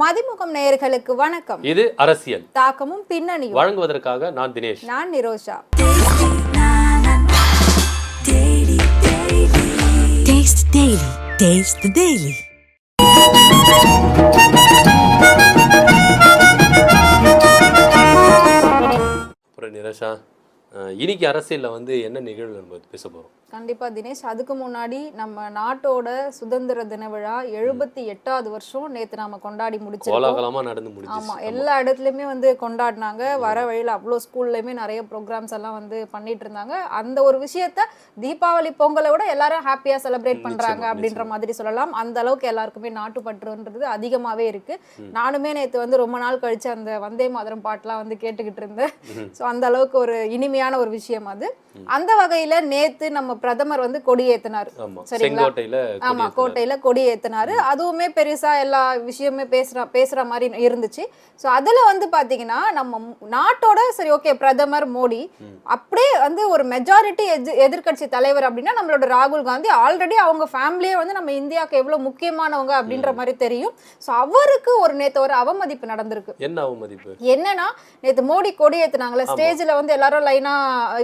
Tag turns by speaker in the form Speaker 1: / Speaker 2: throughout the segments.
Speaker 1: மதிமுகம் நேயர்களுக்கு வணக்கம்.
Speaker 2: இது அரசியல்.
Speaker 1: தாக்கமும் பின்னணியும்.
Speaker 2: வழங்குவதற்காக நான் தினேஷ்.
Speaker 1: நான் Nirosha.
Speaker 3: Taste Daily. Taste the Daily.
Speaker 2: அப்புறம் நிரஷா இன்னைக்கு அரசியல்ல வந்து என்ன நிகழ்வு நம்ம பேச போறோம்?
Speaker 1: கண்டிப்பா தினேஷ் அதுக்கு முன்னாடி நம்ம நாட்டோட சுதந்திர தின விழா எழுபத்தி எட்டாவது வருஷம் நேத்து நாம கொண்டாடி முடிச்சிருக்கோம்.
Speaker 2: நடந்து
Speaker 1: ஆமா எல்லா இடத்துலயுமே வந்து கொண்டாடினாங்க. வர வழியில அவ்வளோ ஸ்கூல்லையுமே நிறைய ப்ரோக்ராம்ஸ் எல்லாம் வந்து பண்ணிட்டு இருந்தாங்க. அந்த ஒரு விஷயத்த தீபாவளி பொங்கலை விட எல்லாரும் ஹாப்பியா செலிப்ரேட் பண்றாங்க அப்படின்ற. மாதிரி சொல்லலாம். அந்த அளவுக்கு எல்லாருக்குமே நாட்டுப்பற்றுன்றது அதிகமாவே இருக்கு. நானுமே நேத்து வந்து ரொம்ப நாள் கழிச்சு அந்த வந்தே மாதரம் பாட்டுலாம் வந்து கேட்டுக்கிட்டு இருந்தேன். ஸோ அந்த அளவுக்கு ஒரு இனிமையான ஒரு விஷயம் அது. அந்த வகையில நேத்து நம்ம பிரதமர் வந்து கொடியேத்தினார்.
Speaker 2: ஆமா.
Speaker 1: சரிங்களா? ஆமா. கோட்டையில கொடி ஏத்தினாரு அதுவுமே பெருசா எல்லா விஷயமே பேசுற பேசுற மாதிரி இருந்துச்சு. சோ அதுல வந்து பாத்தீங்கன்னா நம்ம நாட்டோட சரி ஓகே பிரதமர் மோடி அப்படியே வந்து ஒரு மெஜாரிட்டி எதிர்க்கட்சி தலைவர் அப்படின்னா நம்மளோட ராகுல் காந்தி ஆல்ரெடி அவங்க ஃபேமிலியே வந்து நம்ம இந்தியாவுக்கு எவ்வளவு முக்கியமானவங்க அப்படின்ற மாதிரி தெரியும். சோ அவருக்கு ஒரு நேத்து ஒரு அவமதிப்பு நடந்திருக்கு.
Speaker 2: என்ன அவமதிப்பு?
Speaker 1: என்னன்னா நேத்து மோடி கொடி ஏத்துனாங்களே ஸ்டேஜ்ல வந்து எல்லாரும் லைனா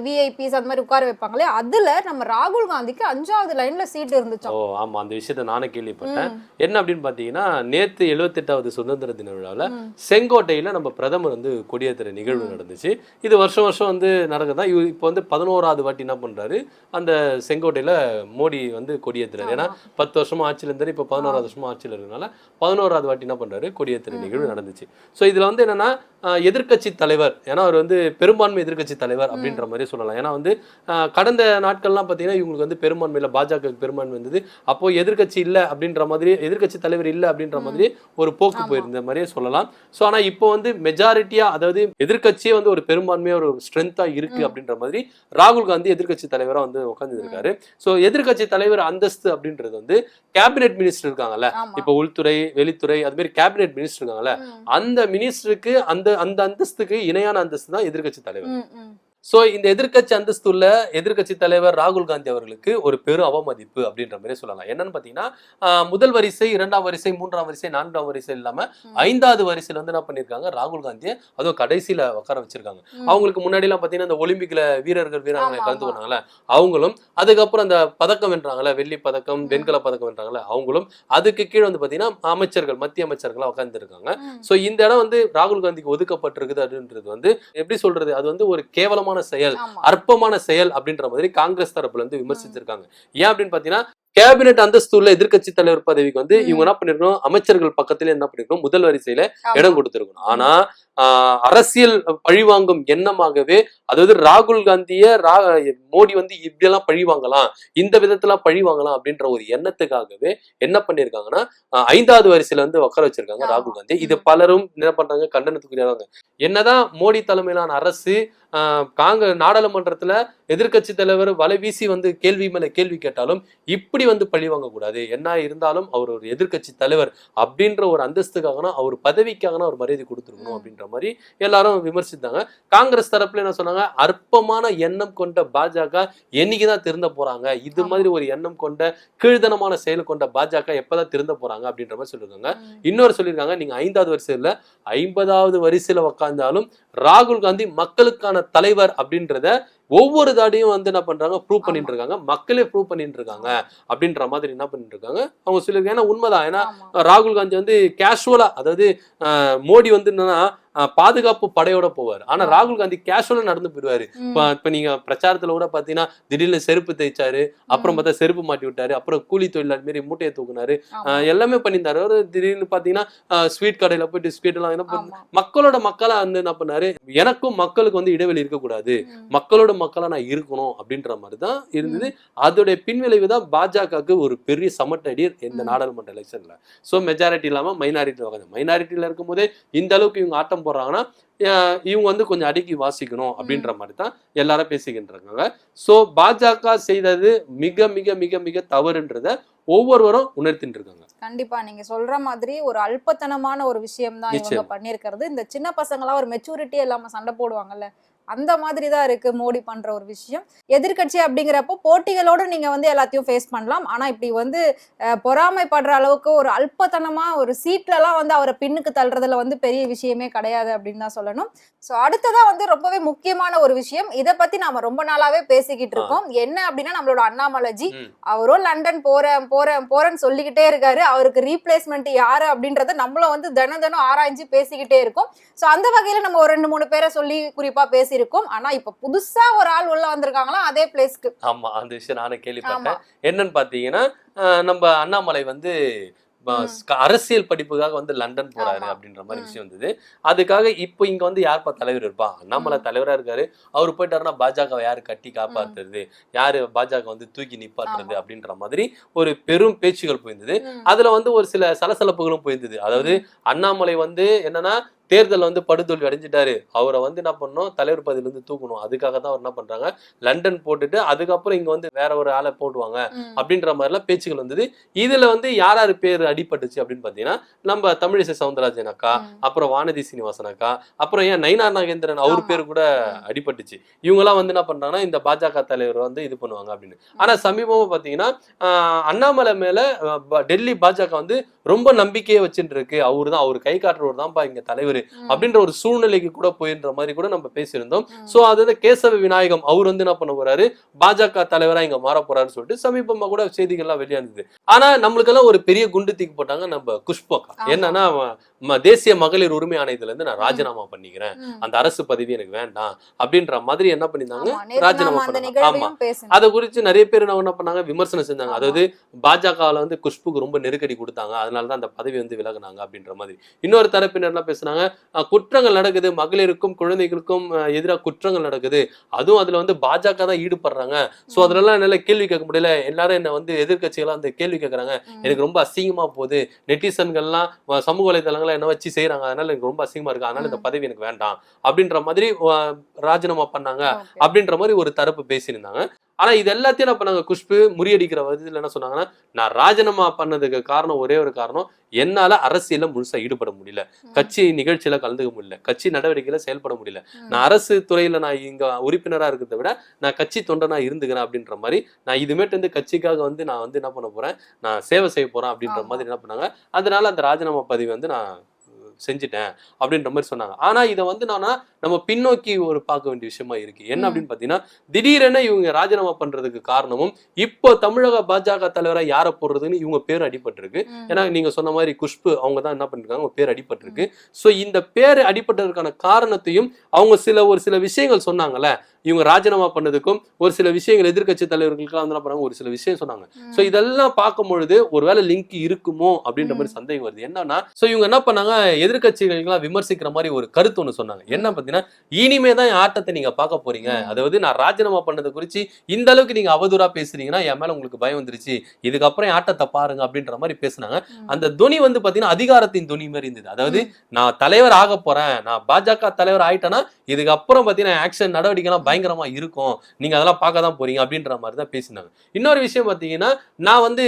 Speaker 1: விஐபிஸ் அந்த மாதிரி உட்கார வைப்பாங்களே அதுல நம்ம ராகுல் காந்திக்கு அஞ்சாவது லைன்ல சீட் இருந்துச்சோம்
Speaker 2: ஓ ஆமா அந்த விஷயத்த நானே கேள்விப்பட்டேன். என்ன அப்படின்னு பாத்தீங்கன்னா நேத்து எழுபத்தெட்டாவது சுதந்திர தின விழாவில் செங்கோட்டையில நம்ம பிரதமர் வந்து கொடியேற்றுற நிகழ்வு நடந்துச்சு. இது வருஷம் வருஷம் வந்து நடக்குதா இவ- இப்போ வந்து பதினோராவது வாட்டி என்ன பண்றாரு? அந்த செங்கோட்டையில மோடி வந்து கொடியேற்றுறாரு ஏன்னா பத்து வருஷமா ஆட்சியில் இருந்தாரு இப்போ பதினோராவது வருஷமா ஆட்சியில் இருக்கனால பதினோராவது வாட்டி என்ன பண்றாரு? கொடியேற்றுற நிகழ்வு நடந்துச்சு. ஸோ இதுல வந்து என்னன்னா ஆஹ், எதிர்க்கட்சி தலைவர். ஏன்னா அவர் வந்து பெரும்பான்மை எதிர்க்கட்சி தலைவர் அப்படின்ற மாதிரி சொல்லலாம். ஏன்னா வந்து கடந்த நாட்கள்லாம் பார்த்தீங்கன்னா இவங்களுக்கு வந்து பெரும்பான்மையில பாஜக பெரும்பான்மை இருந்தது. அப்போ எதிர்க்கட்சி இல்லை அப்படின்ற மாதிரி எதிர்க்கட்சி தலைவர் இல்லை அப்படின்ற மாதிரி ஒரு போக்கு. போயிருந்த மாதிரியே சொல்லலாம். ஸோ ஆனா இப்போ வந்து மெஜாரிட்டியா அதாவது எதிர்க்கட்சியே வந்து ஒரு பெரும்பான்மையா ஒரு ஸ்ட்ரென்த்தா இருக்கு அப்படின்ற மாதிரி ராகுல் காந்தி எதிர்க்கட்சி தலைவரா வந்து உட்கார்ந்து இருக்காரு ஸோ எதிர்க்கட்சி தலைவர் அந்தஸ்து அப்படின்றது வந்து கேபினெட் மினிஸ்டர் இருக்காங்கல்ல. இப்போ உள்துறை வெளித்துறை அது மாதிரி கேபினெட் மினிஸ்டர் இருக்காங்கல்ல. அந்த மினிஸ்டருக்கு அந்த அந்த அந்தஸ்துக்கு இணையான அந்தஸ்து தான் எதிர்க்கட்சி தலைவர். சோ இந்த எதிர்க்கட்சி அந்தஸ்து உள்ள எதிர்க்கட்சி தலைவர் ராகுல் காந்தி அவர்களுக்கு ஒரு பெரும் அவமதிப்பு அப்படின்ற மாதிரி சொல்லலாம் என்னன்னு பாத்தீங்கன்னா ஆஹ், முதல் வரிசை இரண்டாம் வரிசை மூன்றாம் வரிசை நான்காம் வரிசை இல்லாம
Speaker 1: ம்.
Speaker 2: ஐந்தாவது வரிசையில வந்து என்ன பண்ணிருக்காங்க ராகுல் காந்தியை அதுவும் கடைசியில உட்கார வச்சிருக்காங்க. அவங்களுக்கு முன்னாடி எல்லாம் பாத்தீங்கன்னா இந்த ஒலிம்பிக்ல வீரர்கள் வீராங்கனை கலந்து
Speaker 1: ஆமா.
Speaker 2: கொண்டாங்கல்ல அவங்களும் அதுக்கப்புறம் அந்த பதக்கம் வென்றாங்கல்ல வெள்ளி பதக்கம் வெண்கல பதக்கம் வென்றாங்கல்ல அவங்களும் அதுக்கு கீழே வந்து பாத்தீங்கன்னா அமைச்சர்கள் மத்திய அமைச்சர்களா உட்கார்ந்து இருக்காங்க
Speaker 1: ம்.
Speaker 2: சோ இந்த இடம் வந்து ராகுல் காந்திக்கு ஒதுக்கப்பட்டிருக்குது அப்படின்றது வந்து எப்படி சொல்றது அது வந்து ஒரு கேவலமான செயல்
Speaker 1: ஆமா.
Speaker 2: அற்பமான செயல் அப்படின்ற மாதிரி காங்கிரஸ் தரப்புல இருந்து விமர்சிச்சிருக்காங்க ஏன் அப்படின்னு பாத்தீங்கன்னா கேபினெட் அந்தஸ்து உள்ள எதிர்க்கட்சி தலைவர் பதவிக்கு வந்து. இவங்க என்ன பண்ணிருக்கணும் அமைச்சர்கள் பக்கத்துல என்ன பண்ணிருக்கணும் முதல் வரிசையில. இடம் கொடுத்திருக்கணும் ஆனா அரசியல் பழிவாங்கும் எண்ணமாகவே அதாவது ராகுல் காந்திய மோடி வந்து இப்படியெல்லாம் பழி வாங்கலாம் இந்த விதத்துல பழி வாங்கலாம் அப்படின்ற ஒரு எண்ணத்துக்காகவே என்ன பண்ணிருக்காங்கன்னா ஐந்தாவது வரிசையில வந்து உட்கார வச்சிருக்காங்க. ராகுல் காந்தி இது. பலரும் என்ன பண்றாங்க கண்டனத்துக்குரியவங்க என்னதான் மோடி தலைமையிலான அரசு காங்கிரஸ் நாடாளுமன்றத்துல எதிர்க்கட்சி தலைவர் வலை வீசி வந்து கேள்வி மேல கேள்வி கேட்டாலும் இப்படி வந்து பழி வாங்கக்கூடாது என்ன இருந்தாலும் அவர் ஒரு எதிர்க்கட்சி தலைவர் அப்படின்ற ஒரு அந்தஸ்துக்காகனா அவர் பதவிக்காகனா ஒரு மரியாதை கொடுத்துருக்கணும். அப்படின்ற மாதிரி எல்லாரும் விமர்சித்தாங்க காங்கிரஸ் தரப்புல என்ன சொன்னாங்க அற்பமான எண்ணம் கொண்ட பாஜக என்னைக்குதான் திருந்த போறாங்க இது. மாதிரி ஒரு எண்ணம் கொண்ட கீழ்த்தனமான செயல் கொண்ட பாஜக எப்பதான் திருந்த போறாங்க அப்படின்ற மாதிரி சொல்லியிருக்காங்க. இன்னொரு சொல்லியிருக்காங்க நீங்க ஐந்தாவது வரிசையில ஐம்பதாவது வரிசையில உக்காந்தாலும் ராகுல் காந்தி மக்களுக்கான தலைவர் அப்படின்றத ஒவ்வொரு தாடியும் வந்து என்ன பண்றாங்க? ப்ரூவ் பண்ணிட்டு இருக்காங்க மக்களே ப்ரூவ் பண்ணிட்டு இருக்காங்க அப்படின்ற மாதிரி என்ன பண்ணிட்டு இருக்காங்க அவங்க சொல்லியிருக்காங்க ஏன்னா உண்மைதான். ஏன்னா. ராகுல் காந்தி வந்து கேஷுவலா அதாவது மோடி வந்து என்னன்னா பாதுகாப்பு படையோட போவார் ஆனா. ராகுல் காந்தி கேஷுவலா நடந்து போயிடுவாரு. இப்ப நீங்க பிரச்சாரத்துல கூட பாத்தீங்கன்னா திடீர்னு செருப்பு தேய்ச்சாரு அப்புறம். பார்த்தா செருப்பு மாட்டி விட்டாரு அப்புறம் கூலி தொழிலாளி மாரி மூட்டையை தூக்குனாரு எல்லாமே பண்ணியிருந்தாரு அவரு திடீர்னு பாத்தீங்கன்னா ஸ்வீட் கடையில போயிட்டு ஸ்வீட் எல்லாம். மக்களோட மக்களா வந்து என்ன பண்ணாரு எனக்கும் மக்களுக்கு வந்து இடைவெளி இருக்கக்கூடாது. மக்களோட மக்களா நான் இருக்கணும் அப்படின்ற மாதிரி தான் இருந்தது அதோடைய பின்விளைவு தான் பாஜகவுக்கு ஒரு பெரிய சமட்டடி இந்த. நாடாளுமன்ற எலெக்ஷன்ல சோ மெஜாரிட்டி இல்லாம மைனாரிட்டி மைனாரிட்டியில இருக்கும்போதே இந்த அளவுக்கு இவங்க ஆட்டம் போடுறாங்கன்னா இவங்க வந்து கொஞ்சம் அடக்கி வாசிக்கணும் அப்படின்ற மாதிரி தான் எல்லாரும் இருக்காங்க சோ பாஜக செய்தது மிக மிக மிக மிக தவறுன்றத ஒவ்வொருவரும் உணர்த்திட்டு இருக்காங்க
Speaker 1: கண்டிப்பா. நீங்க சொல்ற மாதிரி ஒரு அல்பத்தனமான ஒரு விஷயம் தான் இவங்க. பண்ணிருக்கிறது இந்த சின்ன பசங்களா ஒரு மெச்சூரிட்டியே இல்லாம சண்டை போடுவாங்கல்ல. அந்த மாதிரி தான் இருக்கு மோடி பண்ற ஒரு விஷயம். எதிர்க்கட்சி அப்படிங்கிறப்போ போட்டிகளோட நீங்க வந்து எல்லாத்தையும் ஃபேஸ் பண்ணலாம். ஆனா இப்படி வந்து பொறாமைப்படுற அளவுக்கு ஒரு அல்பத்தனமா ஒரு சீட்ல எல்லாம் வந்து அவரை பின்னுக்கு தள்ளுறதுல வந்து பெரிய விஷயமே கிடையாது அப்படின்னு தான் சொல்லணும். ஸோ அடுத்ததா வந்து ரொம்பவே முக்கியமான ஒரு விஷயம். இதை பத்தி நாம ரொம்ப நாளாவே பேசிக்கிட்டு இருக்கோம். என்ன அப்படின்னா நம்மளோட அண்ணாமலைஜி. அவரும் லண்டன் போறேன் போறேன் போறேன்னு சொல்லிக்கிட்டே இருக்காரு. அவருக்கு ரீப்ளேஸ்மெண்ட் யாரு அப்படின்றத நம்மளும் வந்து தினம் தினம் ஆராய்ஞ்சு பேசிக்கிட்டே இருக்கோம். ஸோ அந்த வகையில நம்ம ஒரு ரெண்டு மூணு பேரை சொல்லி குறிப்பா பேசியிருக்கோம் ஆனா இப்ப புதுசா ஒரு ஆள் உள்ள வந்திருக்காங்களா அதே பிளேஸ்க்கு
Speaker 2: ஆமா அந்த விஷயம் நானே கேள்விப்பட்டேன். என்னன்னு பாத்தீங்கன்னா நம்ம அண்ணாமலை வந்து அரசியல் படிப்புக்காக வந்து லண்டன் போறாரு. அப்படின்ற மாதிரி. விஷயம் வந்தது. அதுக்காக இப்போ இங்க வந்து யார்ப்பா தலைவர் இருப்பா? அண்ணாமலை. தலைவரா இருக்காரு. அவர் போயிட்டாருன்னா பாஜக யாரு கட்டி காப்பாத்துறது? யாரு பாஜக வந்து தூக்கி நிப்பாட்டுறது. அப்படின்ற மாதிரி ஒரு பெரும் பேச்சுகள் போயிருந்தது. அதுல வந்து ஒரு சில சலசலப்புகளும் போயிருந்தது. அதாவது அண்ணாமலை வந்து என்னன்னா தேர்தல் வந்து படுதோல்வி அடைஞ்சிட்டாரு. அவரை வந்து என்ன பண்ணணும்? தலைவர் பதவியில இருந்து தூக்கணும். அதுக்காக தான் அவர் என்ன பண்றாங்க? லண்டன் போட்டுட்டு அதுக்கப்புறம் இங்க வந்து வேற ஒரு ஆளை போடுவாங்க. அப்படின்ற மாதிரிலாம் பேச்சுகள் வந்தது. இதுல வந்து யார் யார் பேர் அடிபட்டுச்சு அப்படின்னு பாத்தீங்கன்னா நம்ம தமிழிசை சவுந்தரராஜன் அக்கா. அப்புறம் வானதி சீனிவாசன் அக்கா அப்புறம் ஏன் நயினார் நாகேந்திரன் அவர். பேர் கூட. அடிபட்டுச்சு. இவங்கெல்லாம் வந்து என்ன பண்றாங்கன்னா இந்த பாஜக தலைவர் வந்து இது பண்ணுவாங்க அப்படின்னு. ஆனா சமீபமா பாத்தீங்கன்னா அண்ணாமலை மேல டெல்லி பாஜக வந்து ரொம்ப நம்பிக்கையை வச்சுட்டு இருக்கு அவரு தான் அவர் கை காட்டுறவர் தான்ப்பா இங்க தலைவர்.
Speaker 1: ம்.
Speaker 2: அப்படின்ற ஒரு சூழ்நிலைக்கு கூட போயின்ற மாதிரி கூட நம்ம பேசியிருந்தோம். சோ அது கேசவ விநாயகம் அவர் வந்து என்ன பண்ண போறாரு? பாஜக தலைவரா இங்க மாற போறாருன்னு சொல்லிட்டு சமீபமா கூட செய்திகள்லாம் வெளியானது. ஆனா நம்மளுக்கெல்லாம் ஒரு பெரிய குண்டு தூக்கி போட்டாங்க நம்ம குஷ்பக்கா. என்னன்னா தேசிய மகளிர் உரிமை ஆணையத்துல இருந்து நான் ராஜினாமா பண்ணிக்கிறேன். அந்த அரசு பதவி எனக்கு வேண்டாம் அப்படின்ற மாதிரி என்ன
Speaker 1: நேத்து
Speaker 2: ராஜினாமா பண்ணாங்க. ஆமா. அதை குறித்து நிறைய பேர் என்ன என்ன பண்ணாங்க? விமர்சனம் செஞ்சாங்க. அதாவது பாஜகவில் வந்து குஷ்புக்கு ரொம்ப நெருக்கடி கொடுத்தாங்க. அதனால தான் அந்த பதவி வந்து விலகுனாங்க அப்படின்ற மாதிரி. இன்னொரு தரப்பினர் என்ன பேசுனாங்க? குற்றங்கள் நடக்குது மகளிருக்கும் குழந்தைகளுக்கும் எதிராக குற்றங்கள் நடக்குது. அதுவும் அதுல வந்து பாஜக தான் ஈடுபடுறாங்க. சோ. அதுலலாம் என்னால கேள்வி கேட்க முடியல. எல்லாரும் என்ன வந்து எதிர்க்கட்சிகளாம் அந்த கேள்வி கேட்கறாங்க. எனக்கு ரொம்ப அசிங்கமா போகுது. நெட்டிசன்கள்லாம் சமூக வலைதளங்கள்லாம் என்ன வச்சு செய்றாங்க. அதனால எனக்கு ரொம்ப அசிங்கமா இருக்கு. அதனால இந்த. பதவி எனக்கு வேண்டாம். அப்படின்ற மாதிரி ராஜினாமா பண்ணாங்க. அப்படின்ற மாதிரி ஒரு தரப்பு பேசியிருந்தாங்க. ஆனா இது எல்லாத்தையும் என்ன பண்ணாங்க குஷ்பு முறியடிக்கிற விதத்துல என்ன சொன்னாங்கன்னா நான் ராஜினாமா பண்ணதுக்கு காரணம் ஒரே ஒரு காரணம் என்னால அரசியல்ல முழுசா ஈடுபட முடியல. கட்சி நிகழ்ச்சியில கலந்துக்க முடியல கட்சி நடவடிக்கையில செயல்பட முடியல. நான் அரசு துறையில நான் இங்க உறுப்பினரா இருக்கிறத விட நான் கட்சி தொண்டனா இருந்துக்கிறேன் அப்படின்ற மாதிரி நான் இதுமேட்டு வந்து கட்சிக்காக வந்து நான் வந்து என்ன பண்ண போறேன் நான் சேவை செய்ய போறேன் அப்படின்ற. மாதிரி என்ன பண்ணாங்க அதனால அந்த ராஜினாமா பதவி வந்து நான் செஞ்சுட்டேன் அப்படின்ற மாதிரி சொன்னாங்க. ஆனா இதை வந்து நானா நம்ம பின்னோக்கி ஒரு பார்க்க வேண்டிய விஷயமா இருக்கு. என்ன. அப்படின்னு பாத்தீங்கன்னா திடீரென இவங்க ராஜினாமா பண்றதுக்கு காரணமும் இப்போ தமிழக பாஜக தலைவரா யாரை போடுறதுன்னு இவங்க பேர் அடிபட்டிருக்கு. ஏன்னா நீங்க சொன்ன மாதிரி குஷ்பு அவங்க தான் என்ன பண்ணிருக்காங்க அவங்க பேர் அடிபட்டிருக்கு. சோ இந்த பேர் அடிபட்டதற்கான காரணத்தையும் அவங்க சில ஒரு சில விஷயங்கள் சொன்னாங்கல்ல இவங்க ராஜினாமா பண்ணதுக்கும் ஒரு சில விஷயங்கள் எதிர்க்கட்சி தலைவர்களுக்கெல்லாம் வந்து என்ன பண்ணாங்க? ஒரு சில விஷயம் சொன்னாங்க. சோ இதெல்லாம் பார்க்கும் பொழுது ஒருவேளை லிங்க் இருக்குமோ? அப்படின்ற மாதிரி. சந்தேகம் வருது. என்னன்னா சோ இவங்க என்ன பண்ணாங்க? எதிர்க்கட்சிகளுக்கெல்லாம் விமர்சிக்கிற மாதிரி ஒரு கருத்து ஒண்ணு சொன்னாங்க. என்ன பாத்தீங்கன்னா இனிமே தான் என் ஆட்டத்தை நீங்க பார்க்க போறீங்க. அதாவது நான் ராஜினாமா பண்ணதை குறிச்சு இந்த அளவுக்கு நீங்க அவதூறா பேசுறீங்கன்னா என் மேல உங்களுக்கு பயம் வந்துருச்சு. இதுக்கப்புறம் என் ஆட்டத்தை பாருங்க அப்படின்ற மாதிரி பேசுனாங்க. அந்த துணி வந்து பாத்தீங்கன்னா அதிகாரத்தின் துணி மாதிரி இருந்தது. அதாவது. நான் தலைவர் ஆக போறேன். நான் பாஜக தலைவர் ஆயிட்டேன்னா இதுக்கப்புறம் பாத்தீங்கன்னா ஆக்ஷன் நடவடிக்கைலாம் பயங்கரமா இருக்கும். நீங்க அதெல்லாம் பார்க்க தான் போறீங்க அப்படின்ற மாதிரி தான் பேசினாங்க. இன்னொரு விஷயம் பாத்தீங்கன்னா நான் வந்து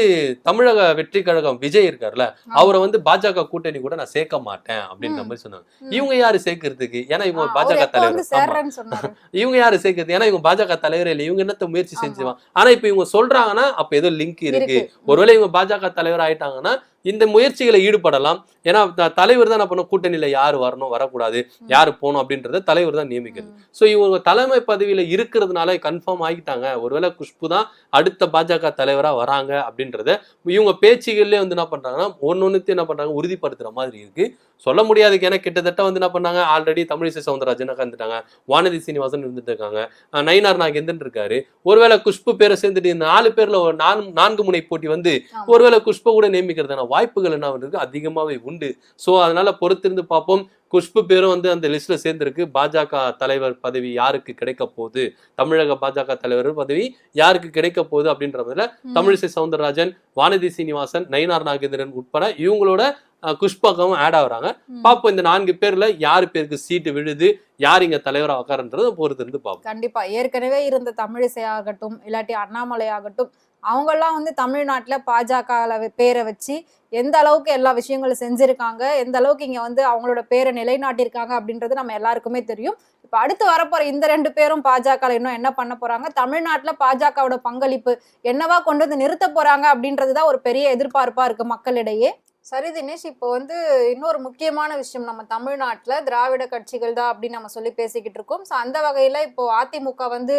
Speaker 2: தமிழக வெற்றி கழகம் விஜய் இருக்கார்ல. அவரை வந்து பாஜக கூட்டணி கூட நான் சேர்க்க மாட்டேன் அப்படின்ற. மாதிரி சொன்னாங்க. இவங்க யாரு சேர்க்கறதுக்கு? ஏன்னா இவங்க பாஜக தலைவர். இவங்க யாரு சேர்க்கறது? ஏன்னா இவங்க பாஜக தலைவரே இல்லை. இவங்க என்னத்த முயற்சி. செஞ்சுவான்? ஆனா இப்ப இவங்க சொல்றாங்கன்னா அப்ப ஏதோ லிங்க் இருக்கு. ஒருவேளை இவங்க பாஜக தலைவர் ஆயிட்டாங்கன்னா இந்த முயற்சிகளை ஈடுபடலாம். ஏன்னா தலைவர் தான் என்ன பண்ணும் கூட்டணியில யார் வரணும்? வரக்கூடாது. யார் போகணும்? அப்படின்றத தலைவர் தான் நியமிக்கிறது. சோ இவங்க தலைமை பதவியில இருக்கிறதுனால கன்ஃபார்ம் ஆகிட்டாங்க. ஒருவேளை குஷ்பு தான் அடுத்த பாஜக தலைவரா வராங்க அப்படின்றத இவங்க பேச்சுகள்லயே வந்து என்ன பண்றாங்கன்னா ஒன்னொன்னுத்தையும் என்ன பண்றாங்க? உறுதிப்படுத்துற மாதிரி இருக்கு. சொல்ல முடியாதுக்கு ஏன்னா கிட்டத்தட்ட வந்து என்ன பண்ணாங்க? ஆல்ரெடி தமிழிசை சவுந்தரராஜன் உட்காந்துட்டாங்க வானதி சீனிவாசன் இருந்துட்டு இருக்காங்க நயினார் நாகேந்திரன் இருக்காரு. ஒருவேளை குஷ்பு பேரை சேர்ந்துட்டு நாலு பேர்ல ஒரு நான்கு நான்கு முனை போட்டி வந்து. ஒருவேளை குஷ்பு கூட நியமிக்கிறதுனா வாய்ப்புகள் என்ன இருக்கு? அதிகமாவே உண்டு. சோ அதனால பொறுத்திருந்து பார்ப்போம். குஷ்பு பேரும் வந்து அந்த லிஸ்ட்ல சேர்ந்திருக்கு. பாஜக தலைவர் பதவி யாருக்கு கிடைக்க போகுது? தமிழக பாஜக தலைவர் பதவி யாருக்கு கிடைக்க போகுது? அப்படின்றதுல. தமிழிசை சவுந்தரராஜன் வானதி சீனிவாசன் நயினார் நாகேந்திரன் உட்பட இவங்களோட அஹ், குஷ்பாகவும் ஆட் ஆகுறாங்க.
Speaker 1: ம்.
Speaker 2: பார்ப்போம் இந்த நான்கு பேர்ல யாரு பேருக்கு சீட்டு விழுது யார் இங்க தலைவரா உட்காருன்றதை பொறுத்து இருந்து பார்ப்போம்
Speaker 1: கண்டிப்பா. ஏற்கனவே இருந்த தமிழிசை ஆகட்டும் இல்லாட்டி அண்ணாமலை ஆகட்டும் அவங்கெல்லாம் வந்து தமிழ்நாட்டுல பாஜக பேரை வச்சு எந்த அளவுக்கு எல்லா விஷயங்களும் செஞ்சிருக்காங்க எந்த அளவுக்கு இங்க வந்து அவங்களோட பேரை நிலைநாட்டியிருக்காங்க அப்படின்றது நம்ம எல்லாருக்குமே தெரியும். இப்ப அடுத்து வரப்போற இந்த ரெண்டு பேரும் பாஜக இன்னும் என்ன பண்ண போறாங்க? தமிழ்நாட்டுல பாஜகவோட பங்களிப்பு என்னவா கொண்டு வந்து நிறுத்த போறாங்க அப்படின்றதுதான் ஒரு பெரிய எதிர்பார்ப்பா இருக்கு மக்களிடையே. சரி தினேஷ் இப்போ வந்து இன்னொரு முக்கியமான விஷயம். நம்ம தமிழ்நாட்டுல திராவிட கட்சிகள் தான் அப்படின்னு நம்ம சொல்லி பேசிக்கிட்டு இருக்கோம். ஸோ அந்த வகையில இப்போ அதிமுக வந்து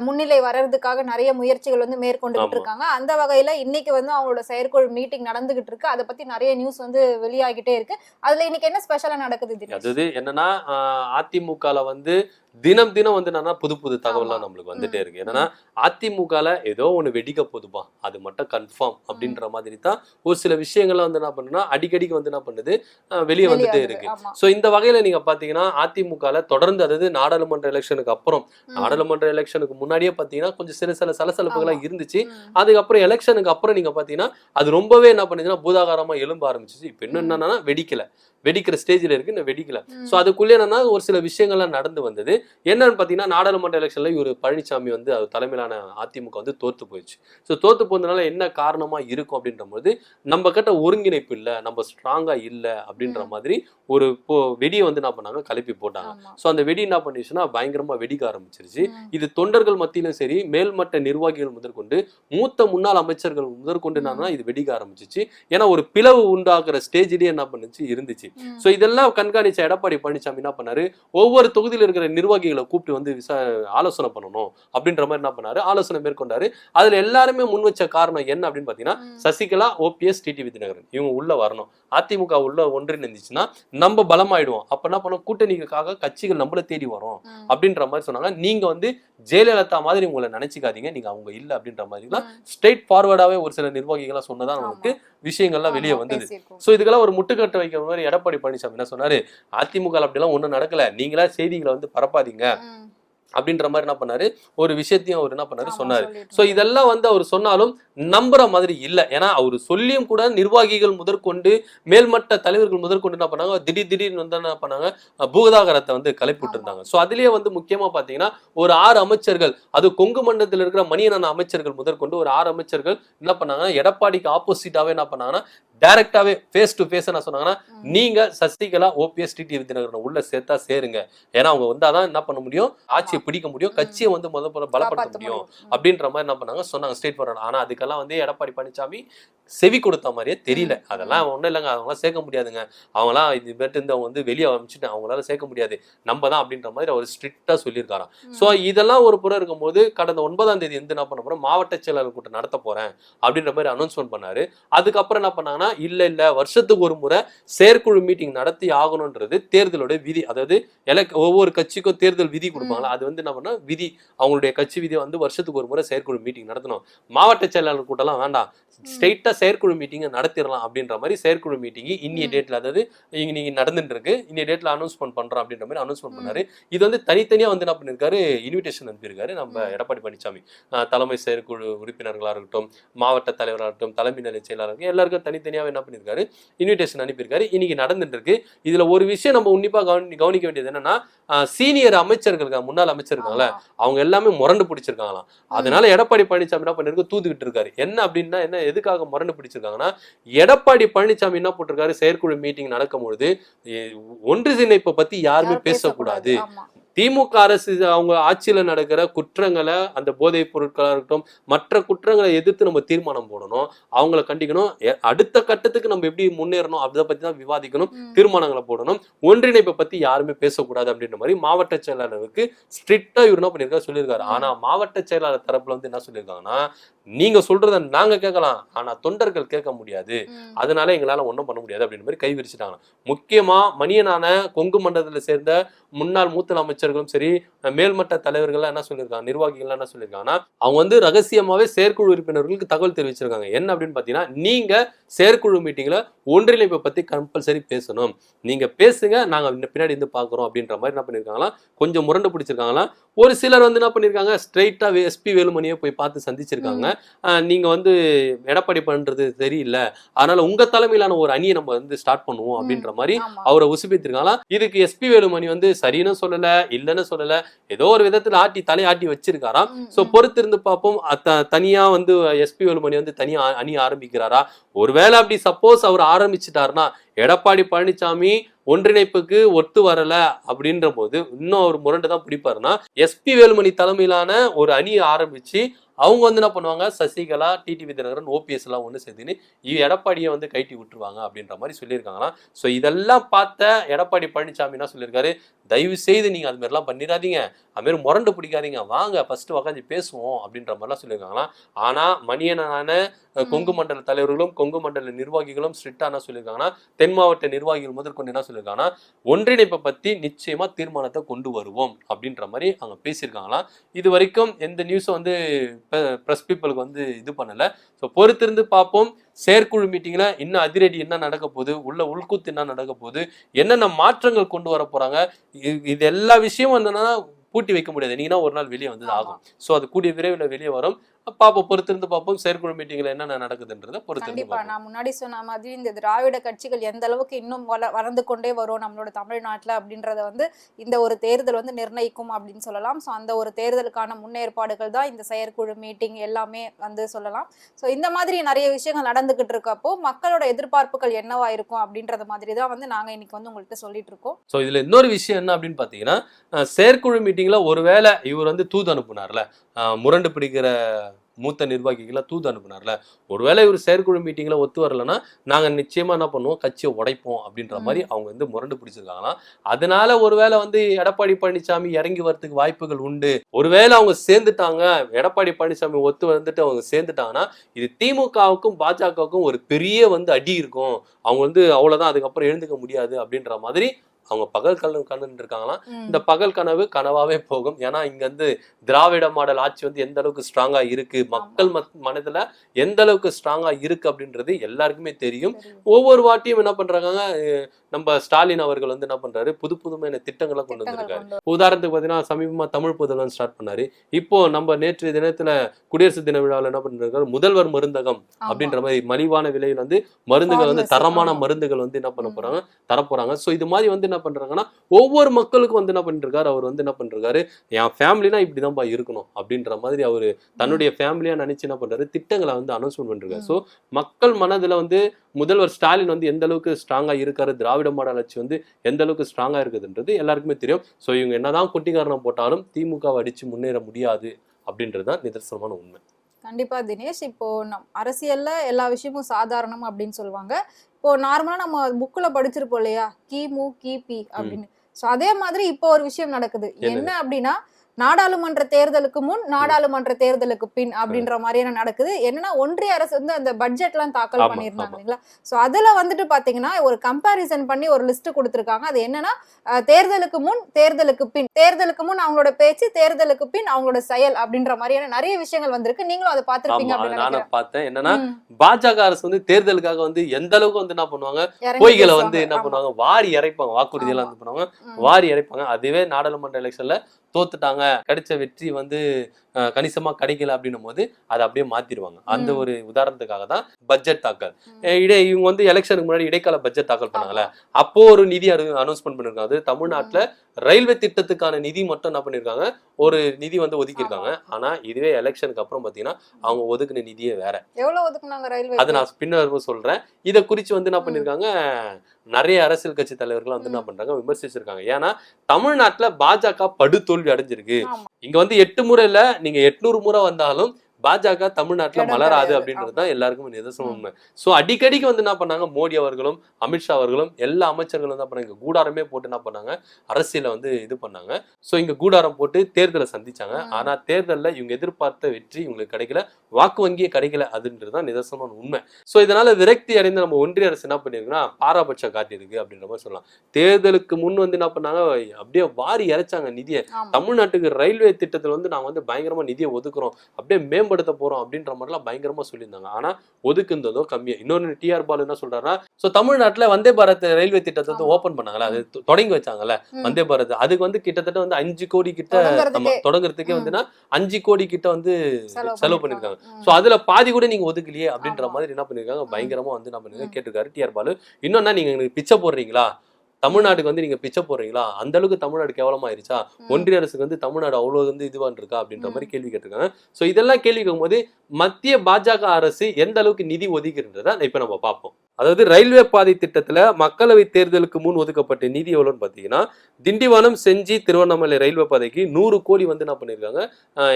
Speaker 1: முன்னிலை வர்றதுக்காக நிறைய முயற்சிகள் வந்து மேற்கொண்டுகிட்டு. இருக்காங்க. அந்த வகையில இன்னைக்கு வந்து அவங்களோட செயற்குழு மீட்டிங் நடந்துகிட்டு இருக்கு. அதை பத்தி நிறைய நியூஸ் வந்து வெளியாகிட்டே இருக்கு. அதுல இன்னைக்கு என்ன ஸ்பெஷலா நடக்குது
Speaker 2: அதாவது என்னன்னா ஆஹ் அதிமுகல வந்து தினம் தினம் வந்து என்னன்னா புது புது தகவல்லாம். நம்மளுக்கு வந்துட்டே இருக்கு என்னன்னா அதிமுகல ஏதோ ஒண்ணு வெடிக்க போதுப்பா அது மட்டும் கன்ஃபார்ம் அப்படின்ற மாதிரி தான் ஒரு சில விஷயங்கள்லாம் வந்து என்ன பண்ணுன்னா அடிக்கடிக்கு வந்து என்ன பண்ணுது வெளியே வந்துட்டே. இருக்கு. சோ இந்த வகையில நீங்க பாத்தீங்கன்னா அதிமுகல தொடர்ந்து அதாவது நாடாளுமன்ற எலெக்ஷனுக்கு அப்புறம். நாடாளுமன்ற எலெக்ஷனுக்கு முன்னாடியே பாத்தீங்கன்னா கொஞ்சம் சில சில சலசலப்புகளா
Speaker 1: ஆமா.
Speaker 2: இருந்துச்சு. அதுக்கப்புறம் எலெக்ஷனுக்கு அப்புறம் நீங்க பாத்தீங்கன்னா அது ரொம்பவே என்ன பண்ணுதுன்னா பூதாகாரமா எழும்ப ஆரம்பிச்சிச்சு இப்ப இன்னும். என்னன்னா வெடிக்கல வெடிக்கிற ஸ்டேஜ்ல இருக்கு இன்னும் வெடிக்கல. சோ அதுக்குள்ளே என்னன்னா ஒரு சில விஷயங்கள்லாம் நடந்து வந்தது என்னன்னு பாத்தீங்கன்னா நாடாளுமன்ற எலெக்ஷன்ல இவர் பழனிசாமி வந்து அவர் தலைமையிலான அதிமுக வந்து தோத்து போயிடுச்சு ஸோ தோத்து போனதுனால என்ன காரணமா இருக்கும் அப்படின்ற போது நம்ம கிட்ட ஒருங்கிணைப்பு இல்ல நம்ம ஸ்ட்ராங்கா இல்ல அப்படின்ற. மாதிரி ஒரு வெடியை வந்து என்ன பண்ணாங்க கிளப்பி போட்டாங்க. சோ அந்த வெடி என்ன பண்ணிச்சுன்னா பயங்கரமா வெடிக்க ஆரம்பிச்சிருச்சு. இது தொண்டர்கள் மத்தியிலும் சரி மேல்மட்ட நிர்வாகிகள் முதற்கொண்டு மூத்த முன்னாள் அமைச்சர்கள் முதற்கொண்டு என்னன்னா இது வெடிக்க ஆரம்பிச்சிச்சு ஏன்னா ஒரு பிளவு உண்டாக்குற ஸ்டேஜ்லயே என்ன பண்ணுச்சு இருந்துச்சு. சோ இதெல்லாம் கண்காணிச்ச எடப்பாடி பழனிசாமி என்ன பண்ணாரு ஒவ்வொரு தொகுதியில் இருக்கிற நிர்வாகிகளை கூப்பிட்டு வந்து விசா ஆலோசனை பண்ணணும் அப்படின்ற மாதிரி என்ன பண்ணாரு? ஆலோசனை மேற்கொண்டாரு. அதுல எல்லாருமே முன் வச்ச காரணம் என்ன அப்படின்னு பாத்தீங்கன்னா. சசிகலா ஓபிஎஸ் டிடிவி தினகரன் இவங்க உள்ள வரணும். அதிமுக உள்ள ஒன்றிணைந்துச்சுன்னா நம்ம பலமாயிடுவோம். அப்ப என்ன பண்ணும்? கூட்டணிக்காக கட்சிகள் நம்மள தேடி வரும். அப்படின்ற மாதிரி சொன்னாங்க. நீங்க வந்து ஜெயலலிதா மாதிரி உங்களை நினைச்சுக்காதீங்க. நீங்க அவங்க இல்ல அப்படின்ற மாதிரிலாம்
Speaker 1: ம்.
Speaker 2: ஸ்ட்ரெயிட் ஃபார்வர்டாவே ஒரு சில நிர்வாகிகளா சொன்னதான் நமக்கு. விஷயங்கள்லாம் வெளியே வந்தது. சோ இதுக்கெல்லாம் ஒரு முட்டுக்கட்டை வைக்கிற மாதிரி எடப்பாடி பழனிசாமி என்ன சொன்னாரு? அதிமுக ல அப்படிலாம் ஒண்ணும் நடக்கல. நீங்களா செய்திகளை வந்து பரப்பாதீங்க.
Speaker 1: ம்.
Speaker 2: அப்படின்ற மாதிரி என்ன பண்ணாரு? ஒரு விஷயத்தையும் அவர் என்ன பண்ணாரு? சொன்னாரு. சோ இதெல்லாம் வந்து அவர் சொன்னாலும் நம்புற மாதிரி இல்ல. ஏன்னா அவர் சொல்லியும் கூட நிர்வாகிகள் முதற்கொண்டு மேல்மட்ட தலைவர்கள் முதற்கொண்டு என்ன பண்ணாங்க? திடீர் திடீர்னு வந்து என்ன பண்ணாங்க? அஹ் பூகதாகரத்தை வந்து கிளப்பிட்டு இருந்தாங்க. சோ அதுலயே வந்து முக்கியமா பாத்தீங்கன்னா ஒரு ஆறு அமைச்சர்கள் அது கொங்கு மண்டலத்தில் இருக்கிற மணியனான அமைச்சர்கள் முதற்கொண்டு ஒரு ஆறு அமைச்சர்கள் என்ன பண்ணாங்கன்னா எடப்பாடிக்கு ஆப்போசிட்டாவே என்ன பண்ணாங்கன்னா டைரக்டாவே ஃபேஸ் டு ஃபேஸ் என்ன சொன்னாங்கன்னா. நீங்க சசிகலா ஓபிஎஸ் டிடி விதிநகரனை உள்ள சேர்த்தா சேருங்க. ஏன்னா அவங்க வந்தாதான் என்ன பண்ண முடியும்? ஆட்சியை பிடிக்க முடியும். கட்சியை வந்து முத முத பலப்படுத்த முடியும். அப்படின்ற மாதிரி என்ன பண்ணாங்க? சொன்னாங்க ஸ்டேட் ஃபார்வர்ட் ஆனா அதுக்கெல்லாம் வந்து எடப்பாடி பழனிசாமி செவி கொடுத்த மாதிரியே தெரியல. அதெல்லாம் ஒண்ணும் இல்லைங்க. அவங்களாம் சேர்க்க முடியாதுங்க. அவங்களாம் இது இருந்து அவங்க வந்து வெளியே அமைச்சிட்டு அவங்களால சேர்க்க முடியாது. நம்ம தான் அப்படின்ற மாதிரி அவர் ஸ்ட்ரிக்டா சொல்லியிருக்காராம். சோ இதெல்லாம் ஒரு புறம் இருக்கும்போது கடந்த ஒன்பதாம் தேதி வந்து என்ன பண்ண போறோம்? மாவட்ட செயலாளர் கூட்டம் நடத்த போறேன் அப்படின்ற மாதிரி அனௌன்ஸ்மெண்ட் பண்ணாரு. அதுக்கப்புறம் என்ன பண்ணாங்கன்னா இல்ல இல்ல வருஷத்துக்கு ஒரு முறை செயற்குழு மீட்டிங் நடத்தி ஆகணும்ன்றது தேர்தலோட விதி. அதாவது எலக் ஒவ்வொரு கட்சிக்கும் தேர்தல் விதி கொடுப்பாங்களா? அது வந்து என்ன விதி அவங்களுடைய கட்சி விதி வந்து வருஷத்துக்கு ஒரு முறை செயற்குழு மீட்டிங் நடத்தணும். மாவட்ட செயலாளர் கூட்டம்லாம் வேண்டாம். ஸ்ட்ரெயிட்டா செயற்குழு மீட்டிங்கை நடத்திடலாம் அப்படின்ற மாதிரி செயற்குழு மீட்டிங் இன்னிய. டேட்ல அதாவது இங்க நீங்க நடந்துட்டு இருக்கு இன்னிய டேட்ல அனௌன்ஸ்மெண்ட் பண்றோம் அப்படின்ற மாதிரி அனௌன்ஸ்மெண்ட். பண்ணாரு. இது வந்து தனித்தனியா வந்து என்ன பண்ணிருக்காரு? இன்விடேஷன் அனுப்பியிருக்காரு. நம்ம. எடப்பாடி பழனிசாமி தலைமை செயற்குழு உறுப்பினர்களா இருக்கட்டும் மாவட்ட தலைவராக இருக்கட்டும் தலைமை நிலை செயலாளர் இருக்கட்டும், எல்லாருக்கும் தனித்தனியாவே என்ன பண்ணிருக்காரு? இன்விடேஷன் அனுப்பியிருக்காரு. இன்னைக்கு நடந்துட்டு இருக்கு இதுல ஒரு விஷயம் நம்ம உன்னிப்பா கவனி கவனிக்க வேண்டியது என்னன்னா சீனியர் அமைச்சர்கள் முன்னாள் அமைச்சர் இருக்காங்கல்ல
Speaker 1: ஆமா.
Speaker 2: அவங்க எல்லாமே முரண்டு பிடிச்சிருக்காங்களாம். அதனால எடப்பாடி பழனிசாமி என்ன பண்ணிருக்கு? தூதுகிட்டு இருக்காரு. என்ன அப்படின்னா என்ன எதுக்காக முரண்டு பிடிச்சிருக்காங்கன்னா எடப்பாடி பழனிசாமி என்ன போட்டிருக்காரு? செயற்குழு மீட்டிங் நடக்கும் பொழுது எ- ஒன்றிணைப்பை பத்தி யாருமே பேசக்கூடாது. திமுக அரசு அவங்க ஆட்சியில நடக்கிற குற்றங்களை அந்த போதைப் பொருட்களா இருக்கட்டும் மற்ற குற்றங்களை எதிர்த்து நம்ம தீர்மானம் போடணும். அவங்கள கண்டிக்கணும். அடுத்த கட்டத்துக்கு நம்ம எப்படி முன்னேறணும் அதை பத்தி தான் விவாதிக்கணும். தீர்மானங்களை போடணும். ஒன்றிணைப்பை பத்தி யாருமே பேசக்கூடாது அப்படின்ற மாதிரி மாவட்ட செயலாளருக்கு ஸ்ட்ரிக்டா இவர் என்ன பண்ணிருக்காரு சொல்லியிருக்காரு.
Speaker 1: ம்.
Speaker 2: ஆனா மாவட்ட செயலாளர் தரப்புல வந்து என்ன சொல்லியிருக்காங்கன்னா நீங்க சொல்றத நாங்க கேட்கலாம். ஆனா தொண்டர்கள் கேட்க முடியாது. அதனால எங்களால ஒண்ணும் பண்ண முடியாது அப்படின்ற மாதிரி கை விரிச்சிட்டாங்க முக்கியமா மணியனான கொங்கு மண்டலத்துல சேர்ந்த முன்னாள் மூத்த அமைச்சர்களும் சரி மேல்மட்ட தலைவர்கள்லாம் என்ன சொல்லியிருக்காங்க? நிர்வாகிகள்லாம் என்ன சொல்லியிருக்காங்கன்னா அவங்க வந்து ரகசியமாவே செயற்குழு உறுப்பினர்களுக்கு தகவல் தெரிவிச்சிருக்காங்க. என்ன அப்படின்னு பாத்தீங்கன்னா நீங்க செயற்குழு மீட்டிங்ல ஒன்றிணைப்பை பத்தி கம்பல்சரி பேசணும். நீங்க பேசுங்க நாங்க பின்னாடி இருந்து பாக்குறோம் அப்படின்ற மாதிரி என்ன பண்ணிருக்காங்களா கொஞ்சம் முரண்டு பிடிச்சிருக்காங்களா? ஒரு சிலர் வந்து என்ன பண்ணிருக்காங்க ஸ்ட்ரைட்டா எஸ்பி வேலுமணியை போய் பார்த்து சந்திச்சிருக்காங்க. ஆஹ் நீங்க வந்து எடப்பாடி பண்றது சரியில்லை. அதனால உங்க தலைமையிலான ஒரு அணியை நம்ம வந்து ஸ்டார்ட் பண்ணுவோம் அப்படின்ற மாதிரி. அவரை உசுப்பித்திருக்காங்களாம் இதுக்கு எஸ்பி வேலுமணி வந்து சரின்னு சொல்லல இல்லைன்னு சொல்லல ஏதோ ஒரு விதத்துல ஆட்டி தலையாட்டி வச்சிருக்காராம்
Speaker 1: ம்.
Speaker 2: பொறுத்திருந்து பார்ப்போம். அத்த- தனியா வந்து எஸ்பி வேலுமணி வந்து தனியா அணி ஆரம்பிக்கிறாரா? ஒருவேளை அப்படி சப்போஸ் அவர் ஆரம்பிச்சிட்டாருன்னா எடப்பாடி பழனிசாமி ஒன்றிணைப்புக்கு ஒத்து வரல அப்படின்ற போது இன்னும் ஒரு முரண்டு தான் பிடிப்பாருன்னா எஸ்பி வேலுமணி தலைமையிலான ஒரு அணியை ஆரம்பிச்சு அவங்க வந்து என்ன பண்ணுவாங்க? சசிகலா டிடிவி தினகரன் ஓபிஎஸ் எல்லாம் ஒன்று சேர்த்துன்னு எடப்பாடியை வந்து கைட்டி விட்டுருவாங்க அப்படின்ற மாதிரி சொல்லியிருக்காங்களாம். ஸோ இதெல்லாம் பார்த்த எடப்பாடி பழனிசாமி என்ன சொல்லியிருக்காரு? தயவு செய்து நீங்க அது மாதிரிலாம் பண்ணிடாதீங்க. அது மாதிரி முரண்டு பிடிக்காதீங்க. வாங்க ஃபர்ஸ்ட் உக்காந்து பேசுவோம் அப்படின்ற மாதிரிலாம் சொல்லியிருக்காங்களாம். ஆனா மணியனான கொங்கு மண்டல தலைவர்களும் கொங்கு மண்டல நிர்வாகிகளும் ஸ்ட்ரிக்டா என்ன சொல்லியிருக்காங்கன்னா தென் மாவட்ட நிர்வாகிகள் முதற்கொண்டு என்ன சொல்லியிருக்காங்கன்னா ஒன்றிணைப்பை பத்தி நிச்சயமா தீர்மானத்தை கொண்டு வருவோம் அப்படின்ற மாதிரி அவங்க பேசியிருக்காங்களாம். இது வரைக்கும் எந்த நியூஸும் வந்து ப்ரெஸ் பீப்புளுக்கு வந்து இது பண்ணலை. ஸோ பொறுத்திருந்து பார்ப்போம். செயற்குழு மீட்டிங்கில் இன்னும் அதிரடி என்ன நடக்க போகுது? உள்ள உள்குத்து என்ன நடக்க போகுது? என்னென்ன மாற்றங்கள் கொண்டு வர போகிறாங்க இது- இது எல்லா விஷயமும் என்னன்னா பூட்டி வைக்க முடியாது. நீங்கன்னா ஒரு நாள் வெளியே வந்து ஆகும். ஸோ அது கூடிய விரைவில் வெளியே வரும். பார்ப்போம் பொறுத்திருந்து பார்ப்போம் செயற்குழு மீட்டிங்ல என்னென்ன நடக்குதுன்றதை பொறுத்திருந்து
Speaker 1: கண்டிப்பா. நான் முன்னாடி சொன்ன மாதிரி இந்த திராவிட கட்சிகள் எந்த அளவுக்கு இன்னும் வள வளர்ந்து கொண்டே வரும் நம்மளோட தமிழ்நாட்டுல அப்படின்றத வந்து இந்த ஒரு தேர்தல் வந்து நிர்ணயிக்கும் அப்படின்னு சொல்லலாம். ஸோ அந்த ஒரு தேர்தலுக்கான முன்னேற்பாடுகள் தான் இந்த செயற்குழு மீட்டிங் எல்லாமே வந்து சொல்லலாம். ஸோ இந்த மாதிரி நிறைய விஷயங்கள் நடந்துகிட்டு இருக்கப்போ மக்களோட எதிர்பார்ப்புகள் என்னவா இருக்கும் அப்படின்றத மாதிரி தான் வந்து நாங்க இன்னைக்கு வந்து உங்கள்கிட்ட சொல்லிட்டு இருக்கோம்.
Speaker 2: ஸோ இதுல இன்னொரு விஷயம் என்ன அப்படின்னு பார்த்தீங்கன்னா செயற்குழு மீட்டிங்ல ஒருவேளை இவர் வந்து தூது அனுப்புனார்ல முரண்டு பிடிக்கிற மூத்த நிர்வாகிகளை தூது அனுப்புனார்ல ஒருவேளை இவர் செயற்குழு மீட்டிங்ல ஒத்து வரலன்னா நாங்க நிச்சயமா என்ன பண்ணுவோம்? கட்சியை உடைப்போம் அப்படின்ற மாதிரி அவங்க வந்து முரண்டு பிடிச்சிருக்காங்களாம் அதனால ஒருவேளை வந்து எடப்பாடி பழனிசாமி இறங்கி வரதுக்கு வாய்ப்புகள் உண்டு. ஒருவேளை அவங்க சேர்ந்துட்டாங்க எடப்பாடி பழனிசாமி ஒத்து வந்துட்டு அவங்க சேர்ந்துட்டாங்கன்னா இது திமுகவுக்கும் பாஜகவுக்கும் ஒரு பெரிய வந்து அடி இருக்கும். அவங்க வந்து அவ்வளவுதான் அதுக்கப்புறம் எழுந்துக்க முடியாது அப்படின்ற மாதிரி அவங்க பகல் கனவு கண்டு இருக்காங்களாம் இந்த பகல் கனவு கனவாவே போகும் ஏன்னா இங்க வந்து திராவிட மாடல் ஆட்சி வந்து எந்த அளவுக்கு ஸ்ட்ராங்கா இருக்கு மக்கள் மனதுல எந்த அளவுக்கு ஸ்ட்ராங்கா இருக்கு அப்படின்றது எல்லாருக்குமே தெரியும். ஒவ்வொரு வாட்டியும் என்ன பண்றாங்க நம்ம ஸ்டாலின் அவர்கள் வந்து என்ன பண்றாரு புது புதுமையான திட்டங்களை கொண்டு வந்திருக்காரு உதாரணத்துக்கு பார்த்தீங்கன்னா சமீபமா தமிழ் புதல்வன் ஸ்டார்ட் பண்ணாரு இப்போ நம்ம நேற்று தினத்துல குடியரசு தின விழாவில் என்ன பண்ணிருக்காரு முதல்வர் மருந்தகம். அப்படின்ற மாதிரி மலிவான விலையில் வந்து மருந்துகள் வந்து தரமான. மருந்துகள் வந்து என்ன பண்ண. போறாங்க தரப்போறாங்க ஸோ இது மாதிரி வந்து என்ன பண்றாங்கன்னா ஒவ்வொரு மக்களுக்கும் வந்து என்ன பண்ணிருக்காரு அவர் வந்து என்ன பண்றாரு? என் ஃபேமிலினா இப்படிதான்ப்பா இருக்கணும் அப்படின்ற மாதிரி அவரு தன்னுடைய ஃபேமிலியா நினைச்சு என்ன பண்றாரு? திட்டங்களை வந்து அனௌன்ஸ்மெண்ட் பண்ணிருக்காரு. ஸோ மக்கள் மனதுல வந்து முதல்வர் ஸ்டாலின் வந்து எந்த அளவுக்கு ஸ்ட்ராங்கா இருக்காரு? திராவிட மாடல் ஆட்சி வந்து எந்த அளவுக்கு ஸ்ட்ராங்கா இருக்குதுன்றது எல்லாருக்குமே தெரியும். ஸோ இவங்க என்னதான் குட்டிக்காரணம் போட்டாலும் திமுகவை அடிச்சு முன்னேற முடியாது அப்படின்றது தான் நிதர்சனமான உண்மை.
Speaker 1: கண்டிப்பா தினேஷ் இப்போ நம் அரசியல்ல எல்லா விஷயமும் சாதாரணம் அப்படின்னு சொல்லுவாங்க. இப்போ நார்மலா நம்ம புக்ல படிச்சிருப்போம் இல்லையா? கிமு கிபி அப்படின்னு. சோ அதே மாதிரி இப்போ ஒரு விஷயம் நடக்குது? என்ன அப்படின்னா நாடாளுமன்ற தேர்தலுக்கு முன் நாடாளுமன்ற தேர்தலுக்கு பின் அப்படின்ற மாதிரியான நடக்குது. என்னன்னா ஒன்றிய அரசு வந்து அந்த பட்ஜெட் எல்லாம் தாக்கல் பண்ணியிருந்தாங்க. இல்லைங்களா? சோ அதுல வந்துட்டு பாத்தீங்கன்னா ஒரு கம்பாரிசன் பண்ணி ஒரு லிஸ்ட் கொடுத்திருக்காங்க. அது என்னன்னா தேர்தலுக்கு முன் தேர்தலுக்கு பின். தேர்தலுக்கு முன் அவங்களோட பேச்சு தேர்தலுக்கு பின் அவங்களோட செயல் அப்படின்ற மாதிரியான நிறைய விஷயங்கள் வந்திருக்கு. நீங்களும் அதை பார்த்திருப்பீங்க
Speaker 2: நானும் பார்த்தேன். என்னன்னா. பாஜக அரசு வந்து தேர்தலுக்காக வந்து எந்த அளவுக்கு வந்து என்ன பண்ணுவாங்க? பொய்களை. வந்து என்ன. பண்ணுவாங்க? வாரி இறைப்பாங்க. வாக்குறுதி எல்லாம். வந்து பண்ணுவாங்க. வாரி இறைப்பாங்க. அதுவே நாடாளுமன்ற எலெக்ஷன்ல தோத்துட்டாங்க கிடைச்ச வெற்றி வந்து கணிசமா கிடைக்கல அப்படின்னும் போது அதை அப்படியே மாத்திடுவாங்க. அந்த. ஒரு உதாரணத்துக்காக தான் பட்ஜெட் தாக்கல். இடை இவங்க வந்து எலெக்ஷனுக்கு முன்னாடி இடைக்கால பட்ஜெட் தாக்கல் பண்ணாங்கல்ல அப்போ ஒரு நிதி அனௌன்ஸ்மெண்ட் பண்ணிருக்காங்க. அது தமிழ்நாட்டுல ரயில்வே திட்டத்துக்கான நிதி மட்டும் என்ன பண்ணிருக்காங்க ஒரு நிதி வந்து ஒதுக்கியிருக்காங்க. ஆனா இதுவே எலெக்ஷனுக்கு அப்புறம் பாத்தீங்கன்னா அவங்க ஒதுக்குன நிதியே வேற.
Speaker 1: எவ்வளவு ஒதுக்குனாங்க ரயில்வே
Speaker 2: அது நான் பின்னர் சொல்றேன். இதை குறிச்சு வந்து என்ன பண்ணிருக்காங்க நிறைய அரசியல் கட்சி தலைவர்கள் வந்து என்ன பண்றாங்க விமர்சிச்சிருக்காங்க. ஏன்னா தமிழ்நாட்டுல பாஜக படுதோல்வி அடைஞ்சிருக்கு. இங்க வந்து எட்டு முறையில நீங்க எட்நூறு முறை வந்தாலும் பாஜக தமிழ்நாட்டுல மலராது. அப்படின்றது தான் எல்லாருக்கும் நிதர்சனம் உண்மை. சோ அடிக்கடிக்கு வந்து என்ன பண்ணாங்க? மோடி அவர்களும் அமித்ஷா அவர்களும் எல்லா அமைச்சர்களும் என்ன பண்ணாங்க? கூடாரமே போட்டு என்ன பண்ணாங்க? அரசியல வந்து இது பண்ணாங்க. சோ இங்க கூடாரம் போட்டு தேர்தலை சந்திச்சாங்க.
Speaker 1: ம்.
Speaker 2: ஆனா தேர்தல்ல இவங்க எதிர்பார்த்த வெற்றி இவங்களுக்கு கிடைக்கல. வாக்கு வங்கியே கிடைக்கல. அதுன்றது தான் நிதர்சனமான உண்மை. சோ இதனால விரக்தி அடைந்த நம்ம ஒன்றிய அரசு என்ன பண்ணிருக்குன்னா பாராபட்சம் காட்டியிருக்கு அப்படின்ற மாதிரி சொல்லலாம். தேர்தலுக்கு முன் வந்து என்ன பண்ணாங்க? அப்படியே வாரி இறைச்சாங்க நிதியை. தமிழ்நாட்டுக்கு ரயில்வே திட்டத்துல வந்து நாங்க வந்து பயங்கரமா நிதியை ஒதுக்குறோம். அப்படியே மேம்படுத்த போறோம் அப்படின்ற மாதிரிலாம் பயங்கரமா சொல்லியிருந்தாங்க ஆனா ஒதுக்குந்ததோ கம்மியா இன்னொன்னு டிஆர் பாலு என்ன சொல்றாருன்னா சோ தமிழ்நாட்டுல வந்தே பாரத் ரயில்வே திட்டத்தை வந்து. ஓபன் பண்ணாங்கல்ல அது தொடங்கி வச்சாங்கல்ல. வந்தே பாரத் அதுக்கு வந்து கிட்டத்தட்ட வந்து அஞ்சு கோடி கிட்ட. நம்ம தொடங்குறதுக்கே
Speaker 1: ம்.
Speaker 2: வந்துன்னா அஞ்சு கோடி கிட்ட வந்து
Speaker 1: செலவு பண்ணிருக்காங்க.
Speaker 2: சோ அதுல பாதி கூட நீங்க ஒதுக்கலையே அப்படின்ற. மாதிரி என்ன பண்ணிருக்காங்க. பயங்கரமா வந்து என்ன பண்ணிருக்காங்க. கேட்டிருக்காரு டிஆர் பாலு இன்னொன்னா நீங்க பிச்சை போடுறீங்களா தமிழ்நாட்டுக்கு வந்து நீங்க பிச்சை போடுறீங்களா? அந்த அளவுக்கு தமிழ்நாடு கேவலமாயிருச்சா. ஒன்றிய அரசுக்கு வந்து தமிழ்நாடு அவ்வளவு வந்து இதுவான் இருக்கா? அப்படின்ற. மாதிரி கேள்வி கேட்டிருக்காங்க. சோ இதெல்லாம் கேள்வி கேட்கும்போது மத்திய பாஜக அரசு எந்த அளவுக்கு நிதி ஒதுக்கின்றத இப்ப நம்ம பார்ப்போம். அதாவது ரயில்வே பாதை திட்டத்தில் மக்களவை தேர்தலுக்கு முன் ஒதுக்கப்பட்ட நிதி எவ்வளோன்னு பார்த்தீங்கன்னா திண்டிவனம் செஞ்சி திருவண்ணாமலை ரயில்வே பாதைக்கு நூறு கோடி வந்து என்ன பண்ணியிருக்காங்க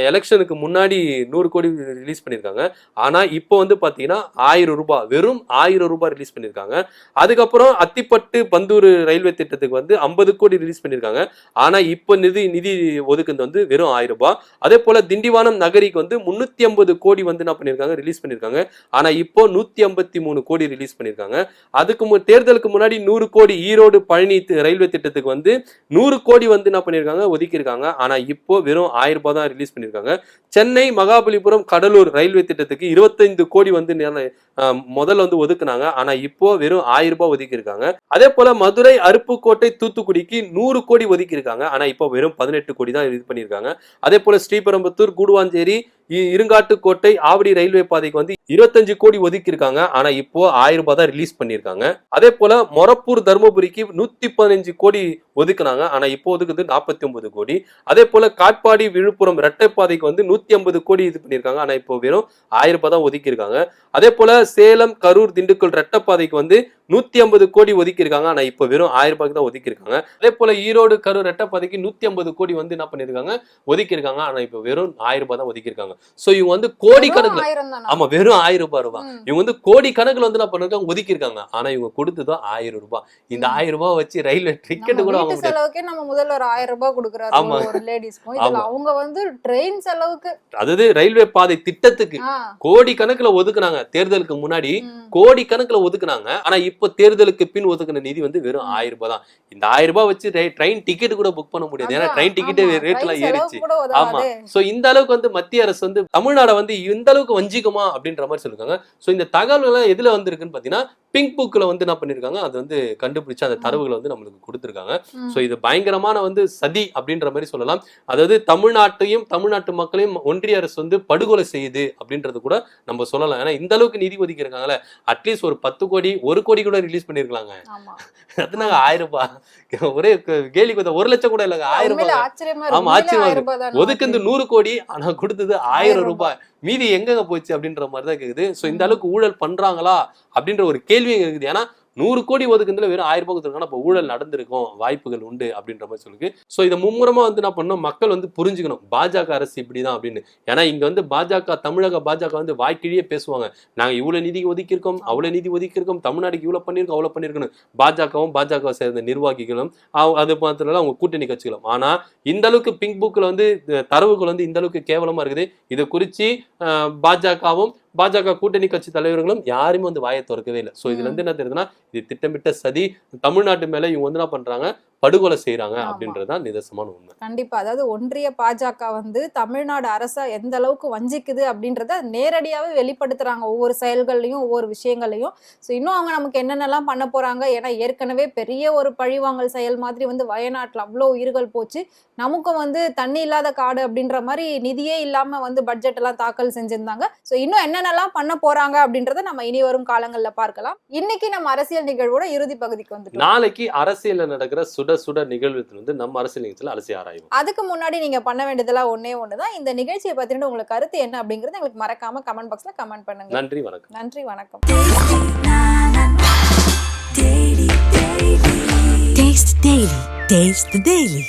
Speaker 2: எலெக்ஷனுக்கு முன்னாடி நூறு கோடி ரிலீஸ் பண்ணியிருக்காங்க ஆனால் இப்போ வந்து பார்த்தீங்கன்னா ஆயிரம் ரூபாய் வெறும் ஆயிரம் ரூபாய் ரிலீஸ் பண்ணியிருக்காங்க அதுக்கப்புறம் அத்திப்பட்டு பந்தூர் ரயில்வே திட்டத்துக்கு வந்து ஐம்பது கோடி ரிலீஸ் பண்ணியிருக்காங்க ஆனால் இப்போ நிதி நிதி ஒதுக்குறது வந்து வெறும் ஆயிரம் ரூபாய். அதே போல் திண்டிவனம் நகரிக்கு வந்து முந்நூற்றி ஐம்பது கோடி வந்து என்ன பண்ணியிருக்காங்க ரிலீஸ் பண்ணியிருக்காங்க ஆனால் இப்போ நூற்றி ஐம்பத்தி மூணு கோடி ரிலீஸ் பண்ணியிருக்காங்க. அதுக்கு மு- தேர்தலுக்கு முன்னாடி நூறு கோடி ஈரோடு பழனி ரயில்வே திட்டத்துக்கு வந்து நூறு கோடி வந்து என்ன பண்ணியிருக்காங்க? ஒதுக்கியிருக்காங்க. ஆனால் இப்போ வெறும் ஆயிரம் ரூபாய் தான் ரிலீஸ் பண்ணியிருக்காங்க. சென்னை மகாபலிபுரம் கடலூர் ரயில்வே திட்டத்துக்கு இருபத்தைந்து கோடி வந்து முதல்ல வந்து ஒதுக்குனாங்க. ஆனா இப்போ வெறும் ஆயிரம் ரூபாய் ஒதுக்கியிருக்காங்க. அதே போல மதுரை அருப்புக்கோட்டை தூத்துக்குடிக்கு நூறு கோடி ஒதுக்கியிருக்காங்க. ஆனா இப்போ வெறும் பதினெட்டு கோடி தான் இது பண்ணியிருக்காங்க. அதே போல ஸ்ரீபெரும்புத்தூர் கூடுவாஞ்சேரி இருங்காட்டுக்கோட்டை ஆவடி ரயில்வே பாதைக்கு வந்து இருபத்தஞ்சு கோடி ஒதுக்கியிருக்காங்க. ஆனா இப்போ ஆயிரம் ரூபாய் தான் ரிலீஸ் பண்ணியிருக்காங்க. அதே போல மொரப்பூர் தருமபுரிக்கு நூத்தி பதினஞ்சு கோடி ஒதுக்குனாங்க. ஆனா இப்போ ஒதுக்குது நாற்பத்தி ஒன்பது கோடி. அதே போல காட்பாடி விழுப்புரம் ரெட்டைப்பாதைக்கு வந்து நூத்தி ஐம்பது கோடி இது பண்ணியிருக்காங்க. ஆனா இப்போ வெறும் ஆயிரம் ரூபாய் தான் ஒதுக்கியிருக்காங்க. அதே போல சேலம் கரூர் திண்டுக்கல் ரெட்டைப்பாதைக்கு வந்து நூத்தி ஐம்பது கோடி ஒதுக்கியிருக்காங்க. ஆனா இப்போ வெறும் ஆயிரம் ரூபாய்க்கு தான் ஒதுக்கியிருக்காங்க. அதே போல ஈரோடு கரூர் ரெட்டைப்பாதைக்கு நூத்தி ஐம்பது கோடி வந்து என்ன பண்ணியிருக்காங்க? ஒதுக்கியிருக்காங்க. ஆனா இப்போ வெறும் ஆயிரம் ரூபாய் தான் ஒதுக்கியிருக்காங்க. சோ இவங்க வந்து கோடி கணக்குல
Speaker 1: ஆயிரம் தானா?
Speaker 2: ஆமா வெறும் ஆயிரம் ரூபாய் ரூபாய். இவங்க வந்து கோடி கணக்குல வந்து என்ன பண்ணிருக்காங்க ஒதுக்கியிருக்காங்க. ஆனா இவங்க கொடுத்ததும் ஆயிரம் ரூபாய். இந்த. ஆயிரம் ரூபாய் வச்சு ரயில்வே டிக்கெட் கூட வாங்க
Speaker 1: செலவுக்கே நம்ம முதல்வர் ஆயிரம் ரூபாய் கொடுக்குறாரு.
Speaker 2: ஆமா.
Speaker 1: ஒரு- ஒரு. அவங்க வந்து ட்ரெயின் செலவுக்கு.
Speaker 2: அதாவது ரயில்வே பாதை திட்டத்துக்கு கோடி கணக்குல ஒதுக்குனாங்க. தேர்தலுக்கு முன்னாடி. கோடி கணக்குல ஒதுக்குனாங்க. ஆனா இப்போ தேர்தலுக்கு பின் ஒதுக்குன நிதி வந்து வெறும். ஆயிரம் ரூபாய் தான். இந்த ஆயிரம் ரூபாய் வச்சு ட்ரெயின் டிக்கெட் கூட புக் பண்ண முடியாது. ஏன்னா ட்ரெயின் டிக்கெட்டே
Speaker 1: ஆமா,
Speaker 2: ரேட்
Speaker 1: train
Speaker 2: எல்லாம்
Speaker 1: செலவுக்கு
Speaker 2: ஏறிச்சு ஆமா. சோ இந்த அளவுக்கு வந்து மத்திய அரசு வந்து தமிழ்நாடை வந்து இந்த அளவுக்கு வஞ்சிக்குமா அப்படின்ற மாதிரி சொல்லிருக்காங்க. சோ இந்த தகவல்கள் எதுல வந்திருக்குன்னு பாத்தீங்கன்னா பிங்க் புக்ல வந்து என்ன பண்ணிருக்காங்க அது வந்து கண்டுபிடிச்சு அந்த தரவுகளை வந்து நம்மளுக்கு கொடுத்துருக்காங்க. சோ இது பயங்கரமான வந்து சதி அப்படின்ற மாதிரி சொல்லலாம். அதாவது தமிழ்நாட்டையும் தமிழ்நாட்டு மக்களையும் ஒன்றிய அரசு வந்து படுகொலை செய்யுது அப்படின்றது கூட நம்ம சொல்லலாம். ஏன்னா இந்த அளவுக்கு நிதி ஒதுக்கியிருக்காங்கல்ல அட்லீஸ்ட் ஒரு பத்து கோடி ஒரு கோடி கூட ரிலீஸ் பண்ணிருக்கலாங்க.
Speaker 1: ஆமா.
Speaker 2: அதுனாங்க ஆயிரம் ரூபாய் ஒரே கேலி ஒரு லட்சம் கூட இல்லைங்க ஆயிரம் ரூபாய் ஆமா, ஆச்சரியமா? ஒதுக்குந்து நூறு கோடி ஆனா கொடுத்தது ஆயிரம்
Speaker 1: ஆயிரம்
Speaker 2: ரூபாய். மீதி எங்கங்க போச்சு அப்படின்ற மாதிரி தான் கேக்குது. சோ இந்த அளவுக்கு ஊழல் பண்றாங்களா அப்படின்ற ஒரு கேள்வியும் இருக்குது ஏன்னா நூறு கோடி ஒதுக்குதுல வெறும் ஆயிரம் ரூபாய் கொடுத்துருக்காங்க. அப்போ ஊழல் நடந்திருக்கும் வாய்ப்புகள் உண்டு அப்படின்ற மாதிரி சொல்லுது ஸோ இதை மும்முரமாக வந்து என்ன பண்ணணும்? மக்கள் வந்து புரிஞ்சுக்கணும். பாஜக அரசு இப்படி தான் அப்படின்னு. ஏன்னா இங்கே வந்து பாஜக தமிழக பாஜக வந்து வாய்க்கிழியே பேசுவாங்க. நாங்கள் இவ்வளோ நிதி ஒதுக்கியிருக்கோம் அவ்வளோ நிதி ஒதுக்கியிருக்கோம் தமிழ்நாடுக்கு இவ்வளோ பண்ணியிருக்கோம் அவ்வளோ பண்ணியிருக்கணும் பாஜகவும் பாஜக சேர்ந்த நிர்வாகிகளும் அது மாத்திரம் அவங்க கூட்டணி கட்சிகளும். ஆனால் இந்த அளவுக்கு பிங்க் புக்கில் வந்து தரவுகள் வந்து இந்த அளவுக்கு கேவலமாக இருக்குது. இதை குறித்து பாஜகவும் பாஜக கூட்டணி கட்சி தலைவர்களும் யாருமே வந்து வாயை திறக்கவே இல்லை. ஸோ இதுல இருந்து என்ன தெரியுதுன்னா இது திட்டமிட்ட சதி தமிழ்நாட்டு மேல இவங்க வந்து என்ன பண்றாங்க படுகொலை செய்றாங்க
Speaker 1: ஆமா.
Speaker 2: அப்படின்றதுதான் நிதர்சனமான உண்மை.
Speaker 1: கண்டிப்பா. அதாவது ஒன்றிய பாஜக வந்து தமிழ்நாடு அரசை எந்த அளவுக்கு வஞ்சிக்குது அப்படின்றத நேரடியாவே வெளிப்படுத்துறாங்க. ஒவ்வொரு செயல்கள்லையும் ஒவ்வொரு விஷயங்கள்லையும். ஸோ இன்னும் அவங்க நமக்கு என்னென்னலாம் பண்ண போறாங்க? ஏன்னா ஏற்கனவே பெரிய ஒரு பழிவாங்கல் செயல் மாதிரி வந்து வயநாட்டுல அவ்வளோ உயிர்கள் போச்சு. நமக்கும் வந்து தண்ணி இல்லாத காடு அப்படின்ற மாதிரி நிதியே இல்லாம வந்து பட்ஜெட் எல்லாம் தாக்கல் செஞ்சிருந்தாங்க. ஸோ இன்னும் என்னென்னலாம் பண்ண போறாங்க அப்படின்றத நம்ம இனி வரும் காலங்கள்ல பார்க்கலாம். இன்னைக்கு நம்ம அரசியல் நிகழ்வோட இறுதி பகுதிக்கு வந்துட்டோம்.
Speaker 2: நாளைக்கு அரசியல்ல நடக்கிற சுட சுட நிகழ்வுல வந்து நம்ம அரசியல் நிகழ்ச்சியில் அலசி ஆராய்வோம்.
Speaker 1: அதுக்கு முன்னாடி நீங்க பண்ண வேண்டியதெல்லாம் ஒண்ணே ஒண்ணுதான். இந்த நிகழ்ச்சியை பத்தின உங்களுக்கு கருத்து என்ன அப்படிங்கறது எங்களுக்கு மறக்காம கமெண்ட் பாக்ஸ்ல கமெண்ட் பண்ணுங்க.
Speaker 2: நன்றி வணக்கம்.
Speaker 1: நன்றி வணக்கம்.
Speaker 3: Taste Daily. Taste the Daily.